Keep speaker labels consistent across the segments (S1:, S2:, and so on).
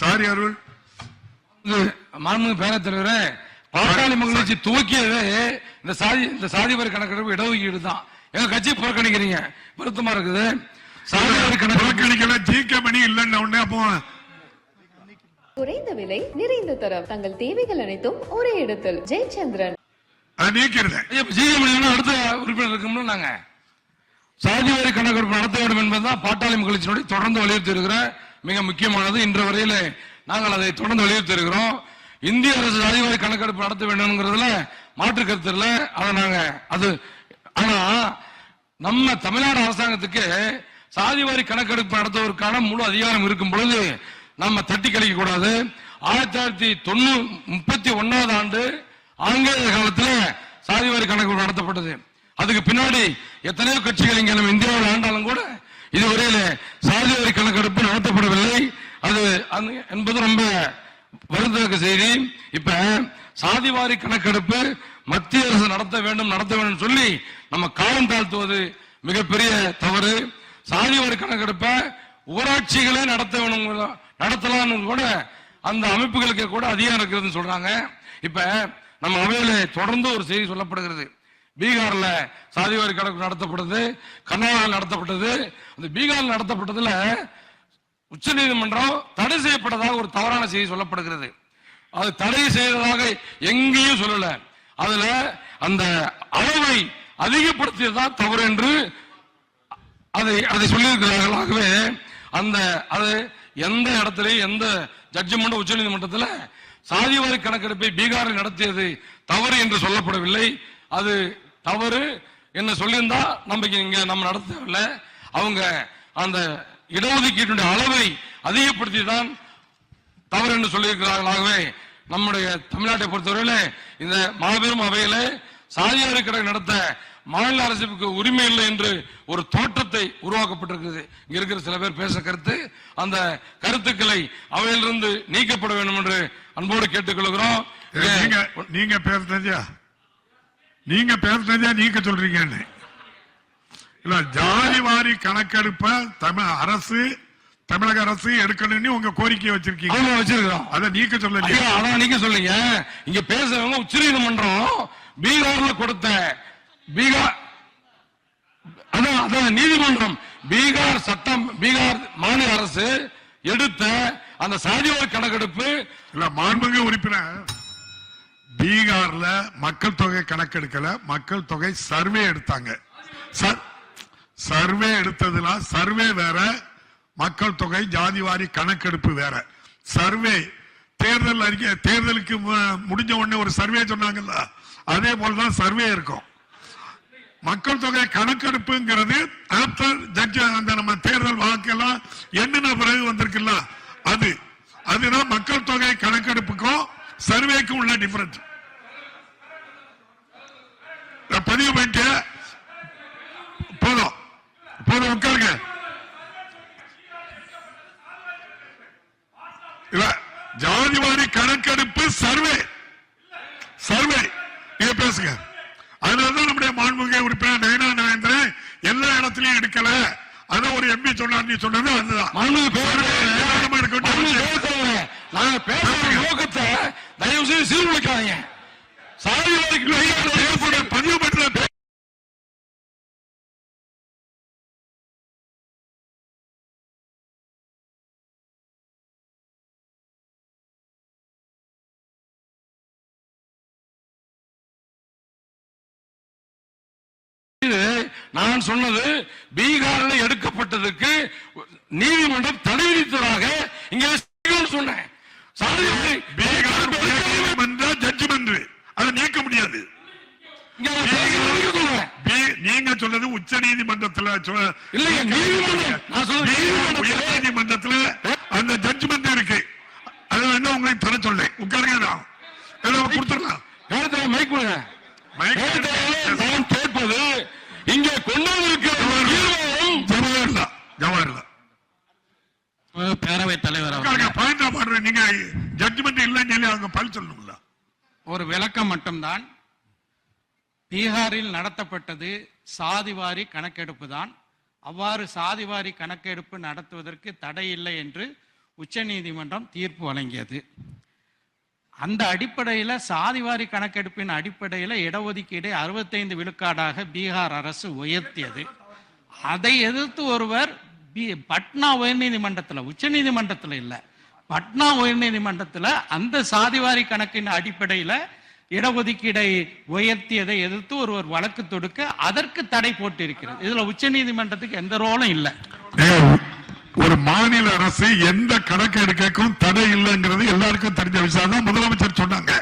S1: Sorry அருள்.
S2: மாண்புமிகு பேரவைத் தலைவரே பாட்டாளி மக்கள் கட்சி துவக்கியதே இந்த சாதி இந்த சாதி வரி கணக்கெடுப்பு இடஒதுக்கீடு தான். எங்க கட்சி புறக்கணிக்கிறீங்க? வருத்தமா இருக்குது. சாதி வரி கணக்கெடுப்பு
S1: புறக்கணிக்கல ஜிகே மணி இல்லைன்னு உடனே அப்போ
S3: குறைந்த விலை நிறைந்த தரம். தங்கள் தேவைகள் அனைத்தும் ஒரே இடத்தில். ஜெயச்சந்திரன்.
S1: அதை நீக்கிறது
S2: ஜிஎம் அடுத்த உறுப்பினர் இருக்கும்ல நாங்க. சாதி வாரி கணக்கெடுப்பு நடத்த வேண்டும் என்பதுதான் பாட்டாளி மக்கள் தொடர்ந்து வலியுறுத்தி இருக்கிற மிக முக்கியமானது. இன்று வரையில நாங்கள் அதை தொடர்ந்து வலியுறுத்தி இருக்கிறோம் இந்திய அரசு அதிகாரி கணக்கெடுப்பு நடத்த வேண்டும்ங்கிறதுல மாற்று கருத்து இல்லை. அதை நாங்க அது ஆனா நம்ம தமிழ்நாடு அரசாங்கத்துக்கு சாதிவாரி கணக்கெடுப்பு நடத்துவதற்கான முழு அதிகாரம் இருக்கும் பொழுது நம்ம தட்டி கழிக்க கூடாது. ஆயிரத்தி தொள்ளாயிரத்தி தொண்ணூறு முப்பத்தி ஒன்னாவது ஆண்டு ஆங்கிலேய காலத்தில் சாதிவாரி கணக்கெடுப்பு நடத்தப்பட்டது. அதுக்கு பின்னாடி எத்தனையோ கட்சிகள் இங்க நம்ம இந்தியாவில் ஆண்டாலும் கூட இதுவரையில சாதிவாரி கணக்கெடுப்பு நடத்தப்படவில்லை. அது என்பது ரொம்ப வருந்தத்தக்க செய்தி. இப்ப சாதிவாரி கணக்கெடுப்பு மத்திய அரசு நடத்த வேண்டும் நடத்த வேண்டும் சொல்லி நம்ம காலம் தாழ்த்துவது மிகப்பெரிய தவறு. சாதிவாரி கணக்கெடுப்பை ஊராட்சிகளே நடத்த வேணும் நடத்தலாம்னு கூட அந்த அமைப்புகளுக்கு கூட அதிகாரம் இருக்கிறதுன்னு சொல்றாங்க. இப்ப நம்ம அவையில தொடர்ந்து ஒரு செய்தி சொல்லப்படுகிறது. பீகார்ல சாதிவாரி கணக்கு நடத்தப்பட்டது கர்நாடகாவில் நடத்தப்பட்டது. அந்த பீகாரில் நடத்தப்பட்டதுல உச்சநீதிமன்றம் தடை செய்யப்பட்டதாக ஒரு தவறான செய்தி சொல்லப்படுகிறது. அது தடை செய்ததாக எங்கேயும் சொல்லல. அதுல அந்த அளவை அதிகப்படுத்தியதுதான் தவறு என்று அதை அதை சொல்லியிருக்கிறார்கள். ஆகவே அந்த அது எந்த இடத்துலயும் எந்த ஜட்ஜ்மெண்ட் உச்சநீதிமன்றத்தில் சாதிவாரி கணக்கெடுப்பை பீகாரில் நடத்தியது தவறு என்று சொல்லப்படவில்லை. அது தவறு என்ன சொல்லியிருந்தா நம்பிக்கை இங்க நம்ம நடத்தவில்லை. அவங்க அந்த இடஒதுக்கீட்டுடைய அளவை அதிகப்படுத்தி தான் தவறு என்று சொல்லியிருக்கிறார்களாகவே நம்முடைய தமிழ்நாட்டை பொறுத்தவரையில இந்த மாபெரும் அவையில சாதியாரி கடை நடத்த மாநில அரசுக்கு உரிமை இல்லை என்று ஒரு தோற்றத்தை உருவாக்கப்பட்டிருக்கிறது இங்க இருக்கிற சில பேர் பேச கருத்து அந்த கருத்துக்களை அவையிலிருந்து நீக்கப்பட வேண்டும் என்று அன்போடு கேட்டுக்கொள்கிறோம்.
S1: நீங்க நீங்க பேசுனதா நீங்க பேசுனதா நீங்க சொல்றீங்கன்னு. இல்ல ஜாதி வாரி கணக்கெடுப்ப தமிழ் அரசு தமிழக அரசு எடுக்கணும்னு உங்க கோரிக்கை வச்சிருக்கீங்க.
S2: ஆமா வச்சிருக்கிறோம்.
S1: அதை நீக்க
S2: ஐயா, அதான் நீங்க சொல்லுங்க. இங்க பேசுறவங்க உச்சநீதிமன்றம் பீகார்ல கொடுத்த பீகார் அதான் அதான் நீதிமன்றம் பீகார் சட்டம் பீகார் மாநில அரசு எடுத்த அந்த சாதிவாரி கணக்கெடுப்பு.
S1: இல்ல மாண்புமிகு உறுப்பினர் பீகார்ல மக்கள் தொகை கணக்கெடுக்கல மக்கள் தொகை சர்வே எடுத்தாங்க. சர்வே எடுத்ததுல சர்வே வேற மக்கள் தொகை ஜாதிவாரி கணக்கெடுப்பு வேற. சர்வே தேர்தல் அறிக்கை தேர்தலுக்கு முடிஞ்ச உடனே ஒரு சர்வே சொன்னாங்கல்ல அதே போலதான் சர்வே இருக்கும். மக்கள் தொகை கணக்கெடுப்புங்கிறது ஆப்டர் ஜட்ஜ் அந்த நம்ம தேர்தல் வாக்கெல்லாம் எண்ணின பிறகு வந்திருக்குல்ல அது அதுதான் மக்கள் தொகை கணக்கெடுப்பு சர்வேக்கும் உள்ள டிஃபரன்ஸ் பதிவு பண்ணிட்டு போதும். போதும் உட்காருங்க. இல்ல ஜாதிவாரி கணக்கெடுப்பு சர்வே. சர்வே. நீங்க பேசுங்க. அதனாலதான் நம்முடைய மாண்புமிகு உறுப்பினர் நயனா நாயந்திரன் எல்லா இடத்துலயும் எடுக்கல. அதான் ஒரு எம்பி சொன்னார் நீ சொன்னது அதுதான்.
S2: நான் நாங்க பேசுற நோக்கத்தை தயவு செய்து சீர்குலைக்காதீங்க.
S1: சாதிவாதிக்கு ஏற்பட பதிவு பெற்ற
S2: இது நான் சொன்னது பீகாரில் எடுக்கப்பட்டதுக்கு நீதிமன்றம் தடை விதித்ததாக இங்கே சொன்னேன்.
S1: அதை நீக்க முடியாது. நீங்க சொன்னது உச்ச நீதிமன்றத்துல உயர் நீதிமன்றத்துல அந்த ஜட்ஜ்மெண்ட் இருக்கு. அது வேணா உங்களுக்கு தர சொல்லேன் உட்காருங்க கொடுத்துடலாம்.
S2: மைக்
S1: மைக்
S2: நேரத்தில் நான் கேட்பது இங்கே கொண்டு வந்திருக்கிற தீர்மானம்
S1: ஜவஹர்லால் ஜவஹர்லால்
S4: பேரவைத் தலைவர்
S1: உட்காருங்க
S4: அவர்களே,
S1: பாயிண்டா பாடுறேன் நீங்க ஜட்ஜ்மெண்ட் இல்லைன்னு சொல்லி அவங்க பதில் சொல்லணும்ல.
S4: ஒரு விளக்கம் மட்டும்தான். பீகாரில் நடத்தப்பட்டது சாதிவாரி கணக்கெடுப்பு தான். அவ்வாறு சாதிவாரி கணக்கெடுப்பு நடத்துவதற்கு தடை இல்லை என்று உச்சநீதிமன்றம் தீர்ப்பு வழங்கியது. அந்த அடிப்படையில் சாதிவாரி கணக்கெடுப்பின் அடிப்படையில் இடஒதுக்கீடை அறுபத்தைந்து விழுக்காடாக பீகார் அரசு உயர்த்தியது. அதை எதிர்த்து ஒருவர் பி- பட்னா உயர்நீதிமன்றத்தில் உச்சநீதிமன்றத்தில் இல்லை. பட்னா உயர்நீதிமன்றத்தில் அந்த சாதிவாரி கணக்கின் அடிப்படையில் இடஒதுக்கீடை உயர்த்தியதை எதிர்த்து ஒருவர் வழக்கு தொடுக்க அதற்கு தடை போட்டிருக்கிறது. இதுல உச்சநீதிமன்றத்துக்கு எந்த ரோலும் இல்லை.
S1: ஒரு மாநில அரசு எந்த கணக்கு எடுக்கும் தடை இல்லைங்கிறது எல்லாருக்கும் தெரிஞ்ச விஷயம். தான் முதலமைச்சர் சொன்னாங்க.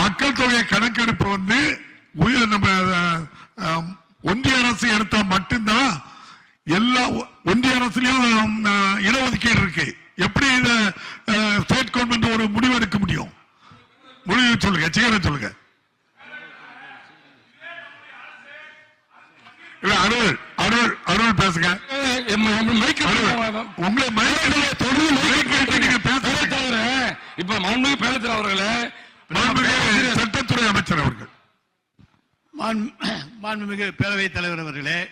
S1: மக்கள் தொகை கணக்கெடுப்பு வந்து உயிர் நம்ம ஒன்றிய அரசு எடுத்தா மட்டும்தான் எல்லா ஒன்றிய அரசுலயும் இடஒதுக்கீடு இருக்கு. எப்படி இத ஸ்டேட் கவர்மெண்ட் ஒரு முடிவு எடுக்க முடியும்? முடிவு சொல்லுங்க சீக்கிரம் சொல்லுங்க. அருள் அருள் அருள் பேசுங்க. உங்களை மைக்கில் தொடர்ந்து
S2: இப்ப மாண்புமிகு பேரத்தில் அவர்களே
S1: சட்டத்துறை அமைச்சர் அவர்கள்.
S5: மாண்பு- மாண்புமிகு பேரவைத் தலைவர் அவர்களே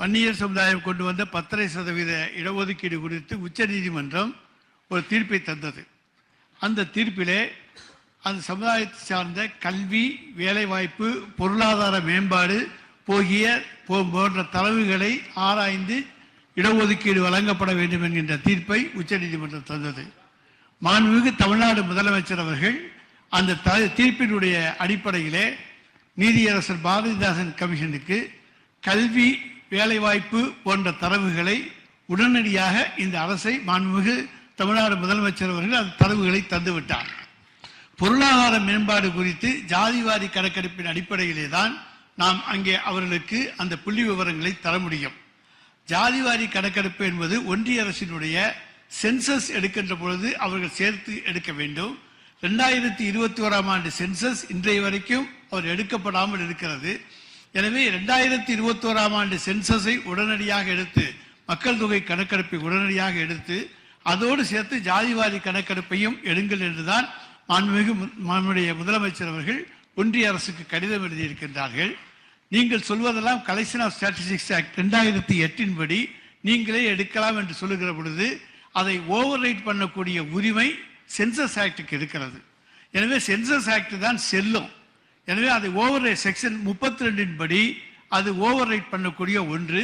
S5: வன்னியர் சமுதாயம் கொண்டு வந்த பத்தரை சதவீத இடஒதுக்கீடு குறித்து உச்சநீதிமன்றம் ஒரு தீர்ப்பை தந்தது. அந்த தீர்ப்பிலே அந்த சமுதாயத்தை சார்ந்த கல்வி வேலைவாய்ப்பு பொருளாதார மேம்பாடு போகிய போ- போன்ற தரவுகளை ஆராய்ந்து இடஒதுக்கீடு வழங்கப்பட வேண்டும் என்கின்ற தீர்ப்பை உச்சநீதிமன்றம் தந்தது. மாண்புமிகு தமிழ்நாடு முதலமைச்சர் அவர்கள் அந்த த- தீர்ப்பினுடைய அடிப்படையிலே நீதியரசர் பாரதிதாசன் கமிஷனுக்கு கல்வி வேலைவாய்ப்பு போன்ற தரவுகளை உடனடியாக இந்த அரசை மாண்புமிகு தமிழ்நாடு முதலமைச்சர் அவர்கள் அந்த தரவுகளை தந்துவிட்டார். பொருளாதார மேம்பாடு குறித்து ஜாதிவாரி கணக்கெடுப்பின் அடிப்படையிலே தான் நாம் அங்கே அவர்களுக்கு அந்த புள்ளி விவரங்களை தர முடியும். ஜாதிவாரி கணக்கெடுப்பு என்பது ஒன்றிய அரசினுடைய சென்சஸ் எடுக்கின்ற பொழுது அவர்கள் சேர்த்து எடுக்க வேண்டும். ரெண்டாயிரத்தி இருபத்தி ஓராம் ஆண்டு சென்சஸ் இன்றைய வரைக்கும் அவர் எடுக்கப்படாமல் இருக்கிறது. எனவே ரெண்டாயிரத்தி இருபத்தி ஓராம் ஆண்டு சென்சஸை உடனடியாக எடுத்து மக்கள் தொகை கணக்கெடுப்பை உடனடியாக எடுத்து அதோடு சேர்த்து ஜாதிவாரி கணக்கெடுப்பையும் எடுங்கள் என்றுதான் மாண்புமிகு நம்முடைய முதலமைச்சர் அவர்கள் ஒன்றிய அரசுக்கு கடிதம் எழுதியிருக்கின்றார்கள். நீங்கள் சொல்வதெல்லாம் கலெக்ஷன் ஆஃப் ஸ்டாட்டிஸ்டிக்ஸ் ஆக்ட் ரெண்டாயிரத்தி எட்டின் படி நீங்களே எடுக்கலாம் என்று சொல்லுகிற பொழுது அதை ஓவர் பண்ணக்கூடிய உரிமை சென்சஸ் ஆக்டுக்கு இருக்கிறது. எனவே சென்சஸ் ஆக்ட் தான் செல்லும். எனவே அதை ஓவர் செக்ஷன் முப்பத்தி ரெண்டின் படி அது ஓவர் பண்ணக்கூடிய ஒன்று.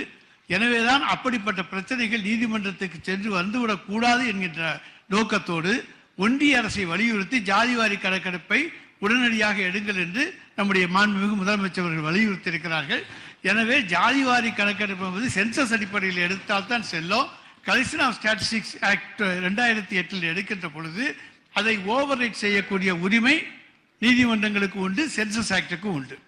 S5: எனவேதான் அப்படிப்பட்ட பிரச்சனைகள் நீதிமன்றத்துக்கு சென்று வந்துவிடக் கூடாது என்கின்ற நோக்கத்தோடு ஒன்றிய அரசை வலியுறுத்தி ஜாதிவாரி கணக்கெடுப்பை உடனடியாக எடுங்கள் என்று நம்முடைய மாண்புமிகு முதலமைச்சர் அவர்கள் வலியுறுத்தி இருக்கிறார்கள் எனவே ஜாதிவாரி கணக்கெடுப்பு என்பது சென்சஸ் அடிப்படையில் எடுத்தால்தான் செல்லும். கலெக்ஷன் ஆஃப் ஸ்டாட்டிஸ்டிக்ஸ் ஆக்ட் ரெண்டாயிரத்தி எட்டில் எடுக்கின்ற பொழுது அதை ஓவர் ரைட் செய்யக்கூடிய உரிமை நீதிமன்றங்களுக்கு உண்டு சென்சஸ் ஆக்டுக்கு உண்டு.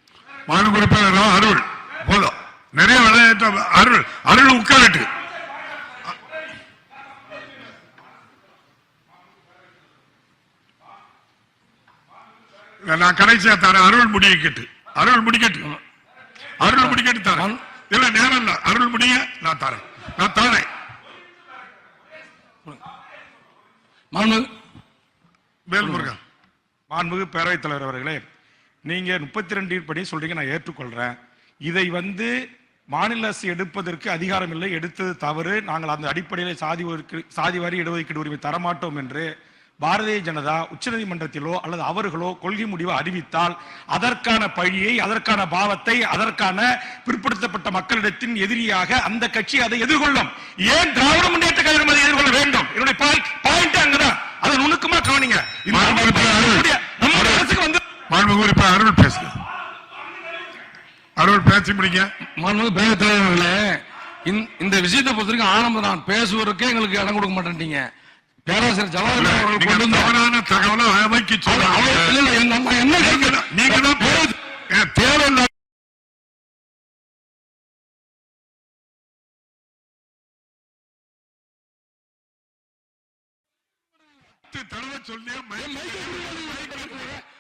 S1: மாண்புமிகு அருள். போதும். நிறைய விளையாட்டு அருள் அருள் உட்காரட்டு. நான் கடைசியா தரேன். அருள் முடிக்கட்டு அருள் முடிக்கட்டு. அருள் முடிக்கட்டு தரேன். இல்ல நேரம் இல்ல. அருள் முடிய நான் தரேன். நான் தரேன்.
S2: மாண்புமிகு
S1: வேல்முருகன்
S6: மாண்புமிகு பேரவைத் தலைவர் அவர்களே நீங்கள் முப்பத்தி ரெண்டு படி சொல்றீங்க நான் ஏற்றுக்கொள்கிறேன் இதை வந்து மாநில அரசு எடுப்பதற்கு அதிகாரம் இல்லை எடுத்தது தவறு. நாங்கள் அந்த அடிப்படையில் சாதி சாதி வாரி இடஒதுக்கீடு உரிமை தரமாட்டோம் என்று பாரதிய ஜனதா உச்சநீதிமன்றத்திலோ அல்லது அவர்களோ கொள்கை முடிவை அறிவித்தால் அதற்கான பழியை அதற்கான பாவத்தை அதற்கான பிற்படுத்தப்பட்ட மக்களிடத்தின் எதிரியாக அந்த கட்சி அதை எதிர்கொள்ளும். ஏன் திராவிட முன்னேற்ற கழகம் அதை எதிர்கொள்ள வேண்டும்? என்னுடைய பாயிண்ட் அங்கதான் அதை நுணுக்கமா கவனிங்க இந்த
S1: மாண்புமிகு அருள்.
S6: நம்முடைய நம்முடைய அரசுக்கு வந்து
S1: மாண்புமிகு அருள் பேசுங்க. அருள் பேசி முடிங்க.
S2: தலைவர் அவர்களே இந்த- விஷயத்தை பொறுத்த வரைக்கும் ஆனந்தம் நான் பேசுவதற்கே எங்களுக்கு இடம் கொடுக்க மாட்டேன்றீங்க. பேராசிரியர் ஜவஹர்லால் அவர்கள் கொண்டு
S1: தவறான தகவலை அமைக்கி
S2: என்ன?
S1: நீங்க தான் தேவையில்ல. தடவை சொல்லி மைக்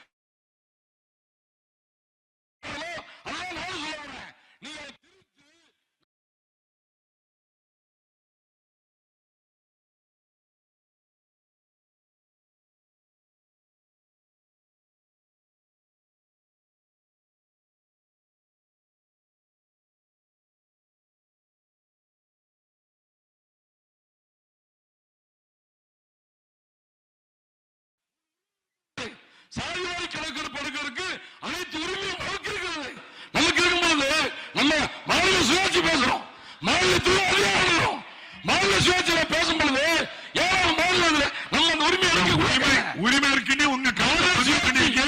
S2: சாதிவாரி கணக்கெடுப்பு எடுக்கிறதுக்கு அனைத்து உரிமையும் நமக்கு இருக்கிறது. நமக்கு இருக்கும்போது நம்ம மாநில சுயாட்சி பேசுறோம். மாநிலத்தில் அதிகாரம் மாநில சுயாட்சியில பேசும் பொழுது ஏழாவது மாநிலத்தில் நம்ம அந்த உரிமை எடுக்க
S1: உரிமை இருக்குன்னு உங்க பதிவு பண்ணீங்க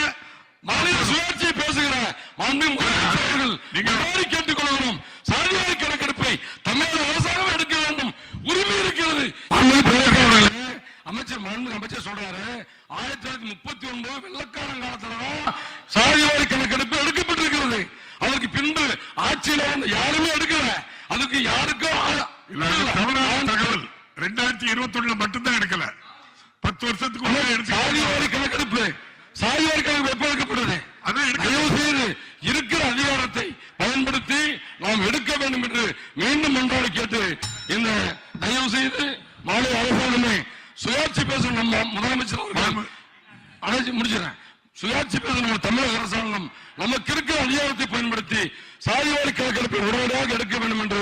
S2: மாநில சுயாட்சியை பேசுகிற முதலமைச்சர்கள்
S1: நீங்க-
S2: கோரி கேட்டுக் கொள்கிறோம் சாதிவாரி கணக்கெடுப்பை தமிழக அரசாங்கம் எடுக்க வேண்டும் உரிமை இருக்கிறது மாண்பு பிரதமர் அவர்களே, அமைச்சர் மாண்பு அமைச்சர் சொல்றாரு ஆயிரத்தி தொள்ளாயிரத்தி முப்பத்தி ஒன்பது வெள்ளக்காரன் காலத்துலதான் சாதிவாரி கணக்கெடுப்பு எடுக்கப்பட்டிருக்கிறது அதற்கு பின்பு ஆட்சியில வந்து யாருமே எடுக்கல அதுக்கு யாருக்கும் ஆ-
S1: இல்ல, அது தவறான தகவல் ரெண்டாயிரத்தி இருபத்தி ஒண்ணுல மட்டும்தான் எடுக்கல பத்து வருஷத்துக்கு
S2: சாதிவாரி கணக்கெடுப்பு. சாதிவாரி கணக்கெடுப்பு எப்ப எடுக்கப்படுது? இருக்கிற அதிகாரத்தை பயன்படுத்தி நாம் எடுக்க வேண்டும் என்று மீண்டும் ஒன்றோடு கேட்டு இந்த தயவு செய்து மாநில அரசாங்கமே சுயாட்சி பேசும் நம்ம முதலமைச்சர் அவர்கள் முடிச்சிடறேன் சுயாட்சி பேசும் நம்ம தமிழக அரசாங்கம் நமக்கு இருக்கிற அதிகாரத்தை பயன்படுத்தி சாதிவாரி கணக்கெடுப்பை உடனடியாக எடுக்க வேண்டும் என்று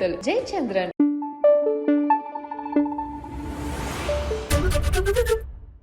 S3: Jayachandran